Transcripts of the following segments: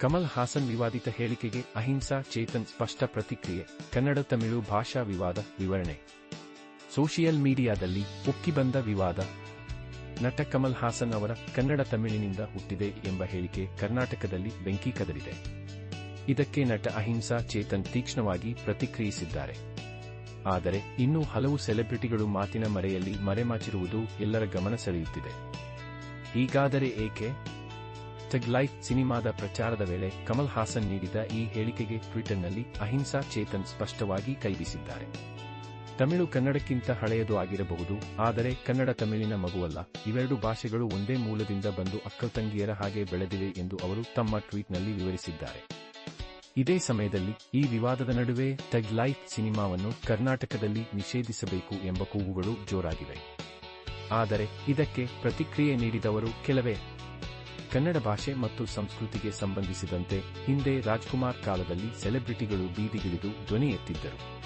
ಕಮಲ್ ಹಾಸನ್ ವಿವಾದಿತ ಹೇಳಿಕೆಗೆ ಅಹಿಂಸಾ ಚೇತನ್ ಸ್ಪಷ್ಟ ಪ್ರತಿಕ್ರಿಯೆ. ಕನ್ನಡ ತಮಿಳು ಭಾಷಾ ವಿವಾದ ವಿವರಣೆ. ಸೋಷಿಯಲ್ ಮೀಡಿಯಾದಲ್ಲಿ ಉಕ್ಕಿಬಂದ ವಿವಾದ. ನಟ ಕಮಲ್ ಹಾಸನ್ ಅವರ ಕನ್ನಡ ತಮಿಳಿನಿಂದ ಹುಟ್ಟಿದೆ ಎಂಬ ಹೇಳಿಕೆ ಕರ್ನಾಟಕದಲ್ಲಿ ಬೆಂಕಿ ಕದರಿದೆ. ಇದಕ್ಕೆ ನಟ ಅಹಿಂಸಾ ಚೇತನ್ ತೀಕ್ಷ್ಣವಾಗಿ ಪ್ರತಿಕ್ರಿಯಿಸಿದ್ದಾರೆ. ಆದರೆ ಇನ್ನೂ ಹಲವು ಸೆಲೆಬ್ರಿಟಿಗಳು ಮಾತಿನ ಮರೆಯಲ್ಲಿ ಮರೆಮಾಚಿರುವುದು ಎಲ್ಲರ ಗಮನ ಸೆಳೆಯುತ್ತಿದೆ. ಹೀಗಾದರೆ ಏಕೆ? ಟಗ್ ಲೈಫ್ ಸಿನಿಮಾದ ಪ್ರಚಾರದ ವೇಳೆ ಕಮಲ್ ಹಾಸನ್ ನೀಡಿದ ಈ ಹೇಳಿಕೆಗೆ ಟ್ವಿಟರ್ನಲ್ಲಿ ಅಹಿಂಸಾ ಚೇತನ್ ಸ್ಪಷ್ಟವಾಗಿ ಕೈಬೀಸಿದ್ದಾರೆ. ತಮಿಳು ಕನ್ನಡಕ್ಕಿಂತ ಹಳೆಯದು ಆಗಿರಬಹುದು, ಆದರೆ ಕನ್ನಡ ತಮಿಳಿನ ಮಗುವಲ್ಲ. ಇವೆರಡು ಭಾಷೆಗಳು ಒಂದೇ ಮೂಲದಿಂದ ಬಂದು ಅಕ್ಕತಂಗಿಯರ ಹಾಗೆ ಬೆಳೆದಿವೆ ಎಂದು ಅವರು ತಮ್ಮ ಟ್ವೀಟ್ನಲ್ಲಿ ವಿವರಿಸಿದ್ದಾರೆ. ಇದೇ ಸಮಯದಲ್ಲಿ ಈ ವಿವಾದದ ನಡುವೆ ಟಗ್ ಲೈಫ್ ಸಿನಿಮಾವನ್ನು ಕರ್ನಾಟಕದಲ್ಲಿ ನಿಷೇಧಿಸಬೇಕು ಎಂಬ ಕೂಗುಗಳು ಜೋರಾಗಿವೆ. ಆದರೆ ಇದಕ್ಕೆ ಪ್ರತಿಕ್ರಿಯೆ ನೀಡಿದವರು ಕೆಲವೇ. ಕನ್ನಡ ಭಾಷೆ ಮತ್ತು ಸಂಸ್ಕೃತಿಗೆ ಸಂಬಂಧಿಸಿದಂತೆ ಹಿಂದೆ ರಾಜ್ಕುಮಾರ್ ಕಾಲದಲ್ಲಿ ಸೆಲೆಬ್ರಿಟಿಗಳು ಬೀದಿಗಿಳಿದು ಧ್ವನಿ ಎತ್ತಿದ್ದರು.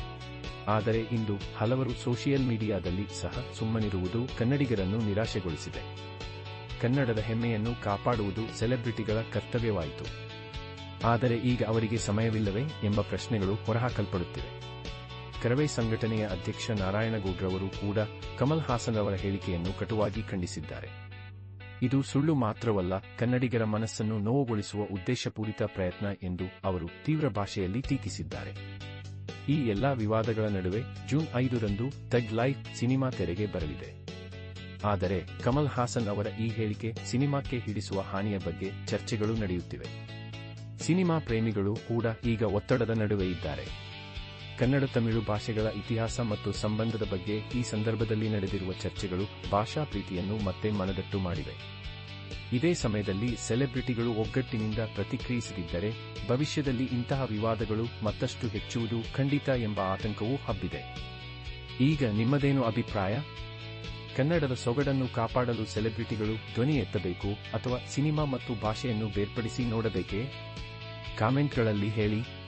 ಆದರೆ ಇಂದು ಹಲವರು ಸೋಷಿಯಲ್ ಮೀಡಿಯಾದಲ್ಲಿ ಸಹ ಸುಮ್ಮನಿರುವುದು ಕನ್ನಡಿಗರನ್ನು ನಿರಾಶೆಗೊಳಿಸಿದೆ. ಕನ್ನಡದ ಹೆಮ್ಮೆಯನ್ನು ಕಾಪಾಡುವುದು ಸೆಲೆಬ್ರಿಟಿಗಳ ಕರ್ತವ್ಯವಾಯಿತು. ಆದರೆ ಈಗ ಅವರಿಗೆ ಸಮಯವಿಲ್ಲವೇ ಎಂಬ ಪ್ರಶ್ನೆಗಳು ಹೊರಹಾಕಲ್ಪಡುತ್ತಿವೆ. ಕರವೇ ಸಂಘಟನೆಯ ಅಧ್ಯಕ್ಷ ನಾರಾಯಣಗೌಡ್ರವರು ಕೂಡ ಕಮಲ್ ಹಾಸನ್ ಅವರ ಹೇಳಿಕೆಯನ್ನು ಕಟುವಾಗಿ ಖಂಡಿಸಿದ್ದಾರೆ. ಇದು ಸುಳ್ಳು ಮಾತ್ರವಲ್ಲ, ಕನ್ನಡಿಗರ ಮನಸ್ಸನ್ನು ನೋವುಗೊಳಿಸುವ ಉದ್ದೇಶಪೂರಿತ ಪ್ರಯತ್ನ ಎಂದು ಅವರು ತೀವ್ರ ಭಾಷೆಯಲ್ಲಿ ಟೀಕಿಸಿದ್ದಾರೆ. ಈ ಎಲ್ಲಾ ವಿವಾದಗಳ ನಡುವೆ ಜೂನ್ ಐದರಂದು ತಗ್ ಲೈಫ್ ಸಿನಿಮಾ ತೆರೆಗೆ ಬರಲಿದೆ. ಆದರೆ ಕಮಲ್ ಹಾಸನ್ ಅವರ ಈ ಹೇಳಿಕೆ ಸಿನಿಮಾಕ್ಕೆ ಹಿಡಿಸುವ ಹಾನಿಯ ಬಗ್ಗೆ ಚರ್ಚೆಗಳು ನಡೆಯುತ್ತಿವೆ. ಸಿನಿಮಾ ಪ್ರೇಮಿಗಳು ಕೂಡ ಈಗ ಒತ್ತಡದ ನಡುವೆ ಇದ್ದಾರೆ. ಕನ್ನಡ, ತಮಿಳು ಭಾಷೆಗಳ ಇತಿಹಾಸ ಮತ್ತು ಸಂಬಂಧದ ಬಗ್ಗೆ ಈ ಸಂದರ್ಭದಲ್ಲಿ ನಡೆದಿರುವ ಚರ್ಚೆಗಳು ಭಾಷಾ ಪ್ರೀತಿಯನ್ನು ಮತ್ತೆ ಮನದಟ್ಟು ಮಾಡಿವೆ. ಇದೇ ಸಮಯದಲ್ಲಿ ಸೆಲೆಬ್ರಿಟಿಗಳು ಒಗ್ಗಟ್ಟಿನಿಂದ ಪ್ರತಿಕ್ರಿಯಿಸದಿದ್ದರೆ ಭವಿಷ್ಯದಲ್ಲಿ ಇಂತಹ ವಿವಾದಗಳು ಮತ್ತಷ್ಟು ಹೆಚ್ಚುವುದು ಖಂಡಿತ ಎಂಬ ಆತಂಕವೂ ಹಬ್ಬಿದೆ. ಈಗ ನಿಮ್ಮದೇನು ಅಭಿಪ್ರಾಯ? ಕನ್ನಡದ ಸೊಗಡನ್ನು ಕಾಪಾಡಲು ಸೆಲೆಬ್ರಿಟಿಗಳು ಧ್ವನಿ ಎತ್ತಬೇಕು ಅಥವಾ ಸಿನಿಮಾ ಮತ್ತು ಭಾಷೆಯನ್ನು ಬೇರ್ಪಡಿಸಿ ನೋಡಬೇಕೇ? ಕಾಮೆಂಟ್ಗಳಲ್ಲಿ ಹೇಳಿ.